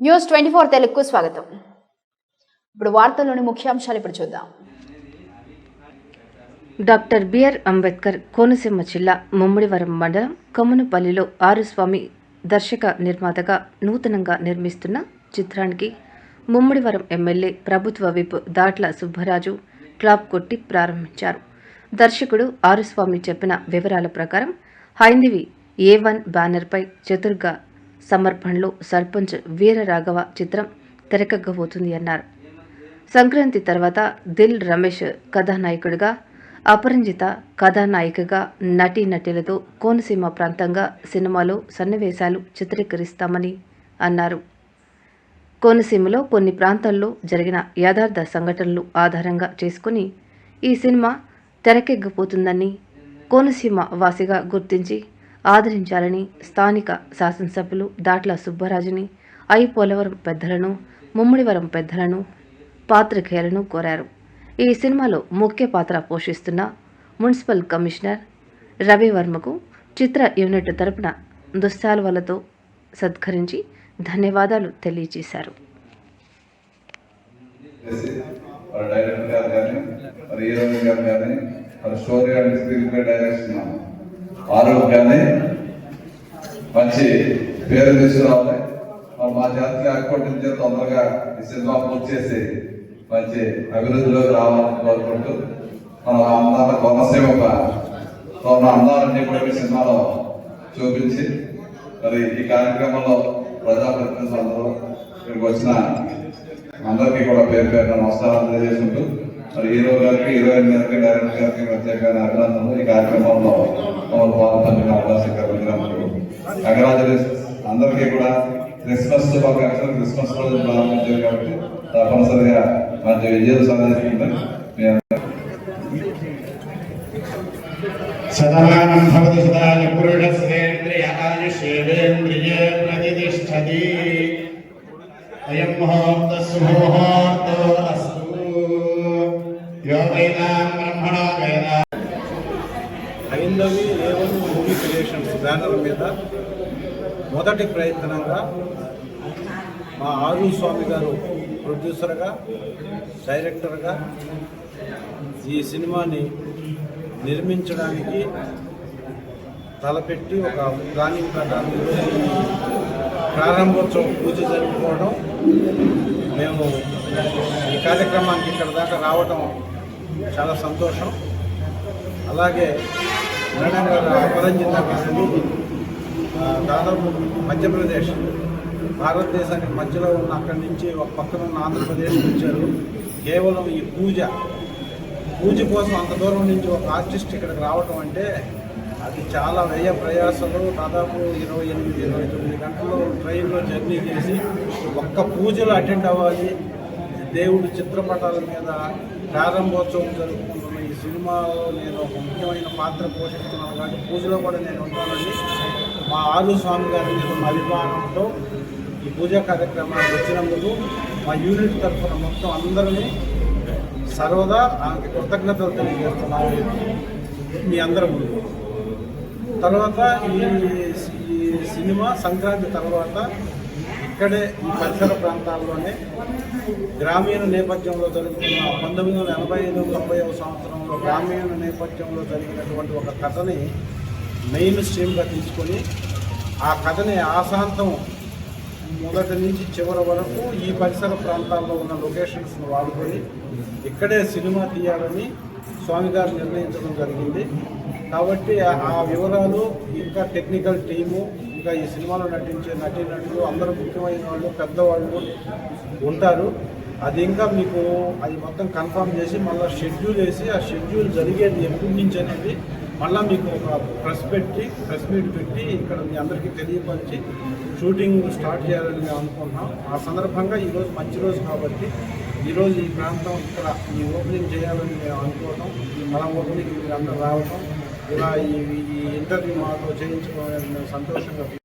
News twenty four తెలుగుకు స్వాగతం. ఇప్పుడు వార్తల్లోని ముఖ్యాంశాలు ఇప్పుడు చూద్దాం. డాక్టర్ బిఆర్ అంబేద్కర్ కోనసీమ జిల్లా ముమ్మిడివరం మండలం కొమ్మనపల్లిలో ఆరుస్వామి దర్శక నిర్మాతగా నూతనంగా నిర్మిస్తున్న చిత్రానికి ముమ్మిడివరం ఎమ్మెల్యే ప్రభుత్వ విప్ దాట్ల సుబ్బరాజు క్లాప్ కొట్టి ప్రారంభించారు. దర్శకుడు ఆరుస్వామి చెప్పిన వివరాల ప్రకారం హైందవి ఏ వన్ బ్యానర్పై చతుర్గ సమర్పణలో సర్పంచ్ వీరరాఘవ చిత్రం తెరకెక్కబోతుంది అన్నారు. సంక్రాంతి తర్వాత దిల్ రమేష్ కథానాయకుడిగా అపరంజిత కథానాయికగా నటీనటులతో కోనసీమ ప్రాంతంగా సినిమాలో సన్నివేశాలు చిత్రీకరిస్తామని అన్నారు. కోనసీమలో కొన్ని ప్రాంతాల్లో జరిగిన యథార్థ సంఘటనలు ఆధారంగా చేసుకుని ఈ సినిమా తెరకెగ్గిపోతుందని కోనసీమ వాసిగా గుర్తించి ఆదరించాలని స్థానిక శాసనసభ్యులు దాట్ల సుబ్బరాజుని ఐ పోలవరం పెద్దలను ముమ్మడివరం పెద్దలను పాత్రికేయులను కోరారు. ఈ సినిమాలో ముఖ్య పాత్ర పోషిస్తున్న మున్సిపల్ కమిషనర్ రవివర్మకు చిత్ర యూనిట్ తరపున దుశ్శాలువలతో సత్కరించి ధన్యవాదాలు తెలియజేశారు. డైరెక్టర్ గారు కానీ మరి హీరోయిన్ గారు కానీ మరి story and screenplay direction ఆరోగ్యాన్ని మంచి పేరు తీసుకురావాలి. మరి మా జాతికి అకౌంట్ తొందరగా ఈ సినిమా పూర్తి చేసి మంచి అభివృద్ధిలోకి రావాలని కోరుకుంటూ మన అందాల కొనసీమ ఉన్న అందాలన్నీ కూడా ఈ సినిమాలో చూపించి మరి ఈ కార్యక్రమంలో ప్రజాప్రతినిధులు అందరూ ఇక్కడికి వచ్చిన అందరికీ కూడా పేరు పేరు నమస్కారం తెలియజేసుకుంటూ మరి హీరో గారికి హీరోయిన్ గారికి డైరెక్టర్ గారికి ప్రత్యేకమైన అభినందనలు. ఈ కార్యక్రమంలో మమ్మల్ని పాల్పొందిన అవకాశం కలిగినందుకు నగరాజు అందరికీ కూడా క్రిస్మస్ శుభాకాంక్షలు. క్రిస్మస్ రోజు ప్రారంభించారు కాబట్టి తప్పనిసరిగా మంచి విజయాలు సాధించుకుంటారు మీ అందరికీ భవతి సదాయ పురుషస్యేంద్రియాయుష్యేంద్రియే ప్రతిష్టతి. అయం ముహూర్త సుముహూర్తో Haindavi A one movie creations banner మీద మొదటి ప్రయత్నంగా మా ఆరు స్వామి గారు ప్రొడ్యూసర్గా డైరెక్టర్గా ఈ సినిమాని నిర్మించడానికి తలపెట్టి ఒక ప్లానింగ్ ప్రకారం ప్రారంభోత్సవం పూజ జరుపుకోవడం. మేము ఈ కార్యక్రమానికి ఇక్కడ దాకా రావడం చాలా సంతోషం. అలాగే మేడం గారు అపరంజిత గారిని దాదాపు మధ్యప్రదేశ్ భారతదేశానికి మధ్యలో ఉన్న అక్కడి నుంచి ఒక పక్కన ఉన్న ఆంధ్రప్రదేశ్ వచ్చారు. కేవలం ఈ పూజ పూజ కోసం అంత దూరం నుంచి ఒక ఆర్టిస్ట్ ఇక్కడికి రావటం అంటే అది చాలా వ్యయ ప్రయాసలు. దాదాపు ఇరవై ఎనిమిది ఇరవై తొమ్మిది గంటలు ట్రైన్లో జర్నీ చేసి ఒక్క పూజలు అటెండ్ అవ్వాలి. దేవుడి చిత్రపటాల మీద ప్రారంభోత్సవం జరుపుకుంటున్న ఈ సినిమాలో నేను ఒక ముఖ్యమైన పాత్ర పోషిస్తున్నాను కాబట్టి పూజలో కూడా నేను ఉంటానని మా ఆరు స్వామి గారి మీద అభిమానంతో ఈ పూజా కార్యక్రమానికి వచ్చినందుకు మా యూనిట్ తరఫున మొత్తం అందరినీ సర్వదా ఆమెకి కృతజ్ఞతలు తెలియజేస్తున్నాను. మీ అందరి ముందు. తర్వాత ఈ ఈ సినిమా సంక్రాంతి తర్వాత ఇక్కడే ఈ పరిసర ప్రాంతాల్లోనే గ్రామీణ నేపథ్యంలో జరుగుతున్న పంతొమ్మిది వందల ఎనభై ఐదు తొంభైవ సంవత్సరంలో గ్రామీణ నేపథ్యంలో జరిగినటువంటి ఒక కథని మెయిన్ స్ట్రీమ్గా తీసుకొని ఆ కథని ఆశాంతం మొదటి నుంచి చివరి వరకు ఈ పరిసర ప్రాంతాల్లో ఉన్న లొకేషన్స్ను వాడుకొని ఇక్కడే సినిమా తీయాలని స్వామి గారు నిర్ణయించడం జరిగింది. కాబట్టి ఆ వివరాలు ఇంకా టెక్నికల్ టీము ఇంకా ఈ సినిమాలో నటించే నటీనటులు అందరూ ముఖ్యమైన వాళ్ళు పెద్దవాళ్ళు ఉంటారు. అది ఇంకా మీకు అది మొత్తం కన్ఫర్మ్ చేసి మళ్ళీ షెడ్యూల్ వేసి ఆ షెడ్యూల్ జరిగేది ఎప్పటి నుంచి అనేది మళ్ళీ మీకు ఒక ప్రెస్ పెట్టి ప్రెస్ మీట్ పెట్టి ఇక్కడ మీ అందరికీ తెలియపరిచి షూటింగ్ స్టార్ట్ చేయాలని మేము అనుకుంటున్నాం. ఆ సందర్భంగా ఈరోజు మంచి రోజు కాబట్టి ఈరోజు ఈ ప్రాంతం ఇక్కడ ఈ ఓపెనింగ్ చేయాలని మేము అనుకోవడం మన ఓపెనింగ్ మీరు అందరూ రావడం ఇలా ఈ ఇంటర్వ్యూ మాతో చేయించుకోవాలని సంతోషంగా